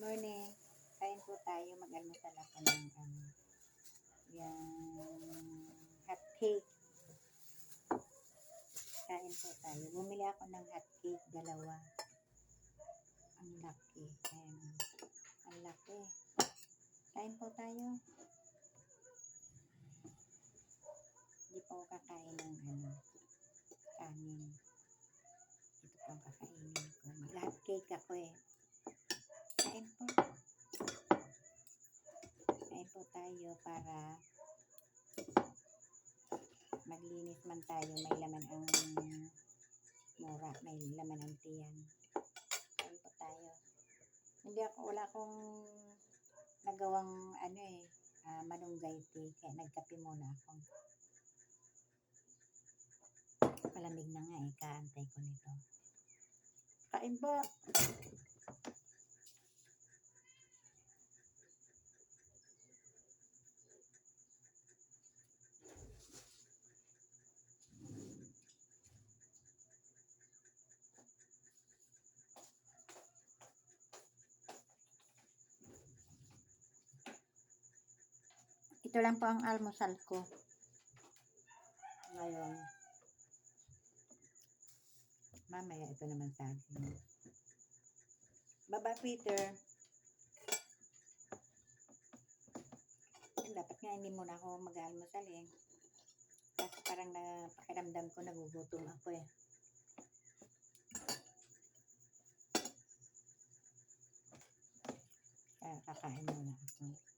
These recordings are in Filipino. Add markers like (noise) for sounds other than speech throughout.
morning. Kain po tayo. Mag-almusal ako ng um, yung hot cake. Kain po tayo. Bumili ako ng hot cake, dalawa. Ang laki. Ayan. Ang laki. Kain po tayo. Hindi po kakain ng ano, kanin. Ito po ang kakainin ko. Mag-hot cake ako eh. Kain po. Kain po tayo para maglinis man tayo. May laman ang mura. May laman ang tiyan. Kain po tayo. Hindi ako, wala akong nagawang ano eh, ah, malunggay tea. Kaya nagkape muna ako. Malamig na nga eh. Kaantay ko nito. Kain po. Ito lang po ang almusal ko. Ngayon. Mamaya ito naman sa akin. Baba Peter. Dapat nga hindi muna ako mag-almusal eh. Kasi parang napakiramdam ko nagugutom ako eh. Kaya kakain muna ako.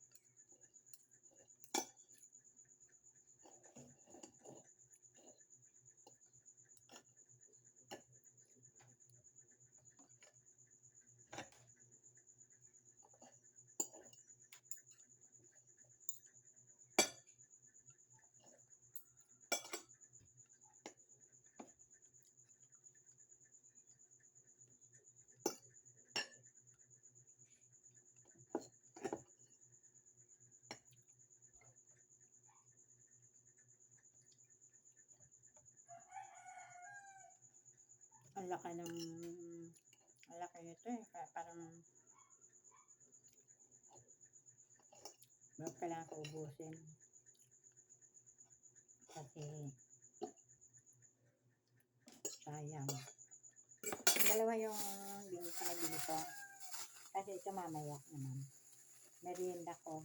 Laki ng... Laki nito eh. Kaya parang... Bakit kailangan ko ubusin? Kasi... Sayang. Dalawa yung bini pinabili ko. Kasi ito mamaya naman. Merienda ko.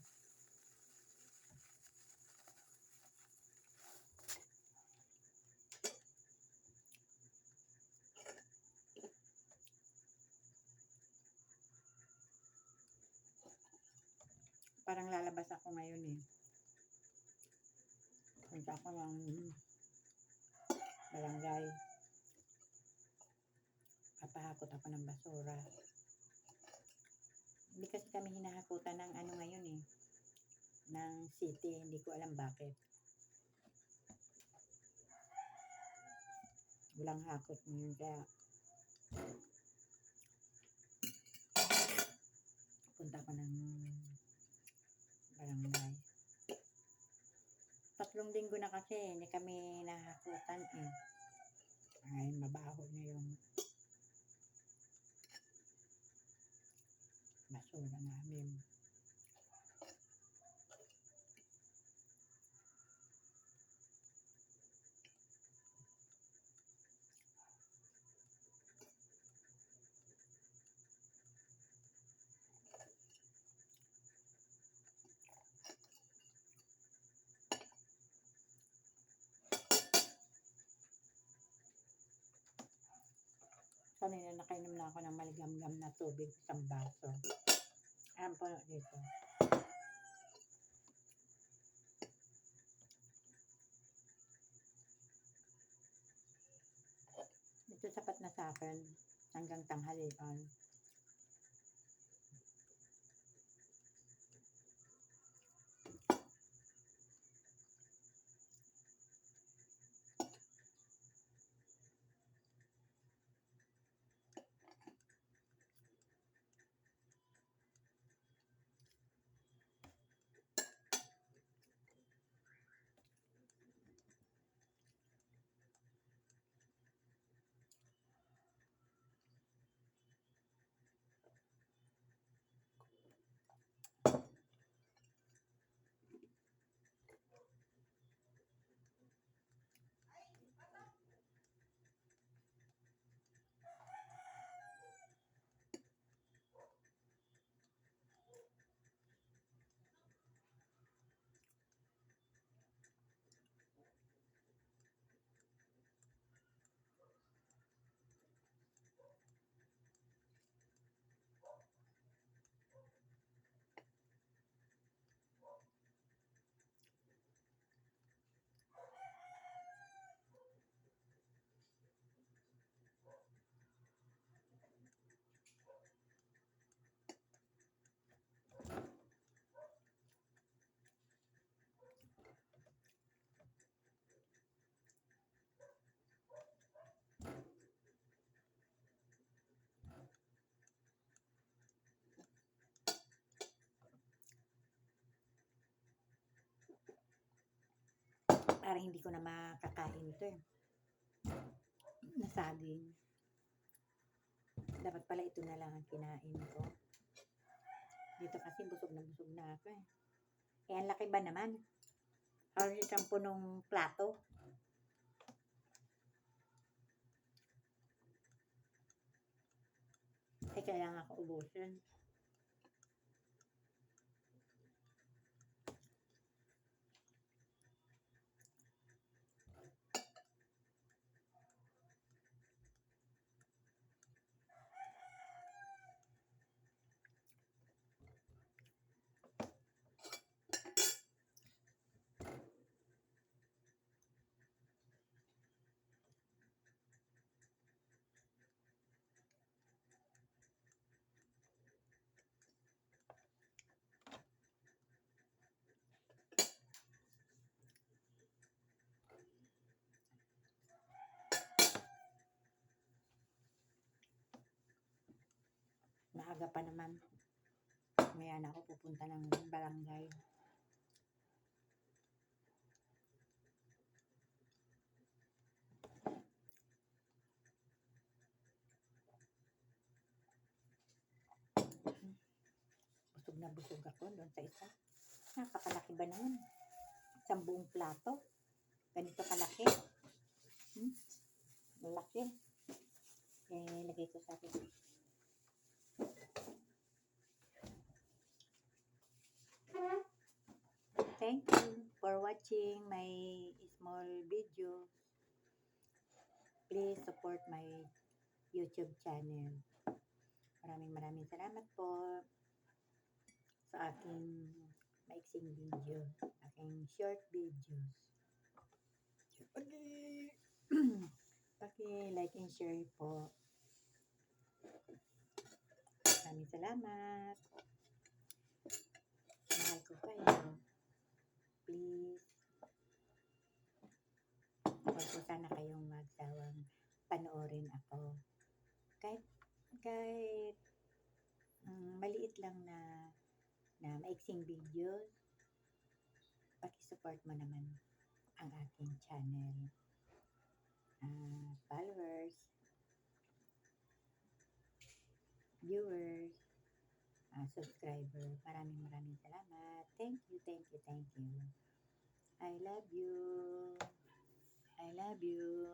Lalabas ako ngayon eh. Punta ako ng barangay. Kapahakot ako ng basura. Hindi kasi kami hinahakutan ng ano ngayon eh. Ng city. Hindi ko alam bakit. Walang hakot ngayon. Kaya punta ko ng barangay. Tatlong linggo na kasi, hindi kami nahakutan eh. Ay, mabaho na yung basura namin. Kanina nakainom na ako ng maligamgam na tubig sa isang baso. Ayan po dito. Ito sapat na sa akin hanggang tanghalian. Para hindi ko na makakain ito eh. Na saging. Dapat pala ito na lang ang kinain ko. Dito kasi busog na busog na ako eh. Eh, ang laki ba naman? Halos isang punong plato. Eh, kaya nga ako ubusin. Maaga pa naman. Maya na ako pupunta ng barangay. Busog na busog ako doon sa isa. Napakalaki ba naman? Isang buong plato. Ganito kalaki. Hmm? Malaki. Eh, lagay ko sa akin. Thank you for watching my small video. Please support my YouTube channel. Maraming maraming salamat po sa aking maiksing video, aking short videos. Paki, (clears throat) paki like and share po. Maraming salamat. Mahal ko kayo. Please. Po sana kayong magsawang panoorin ako. Kahit, kahit mm, maliit lang na na maiksing videos, pakisupport mo naman ang aking channel. Ah, followers, viewers, ah, subscriber. Maraming maraming salamat. Thank you, thank you, thank you. I love you. I love you.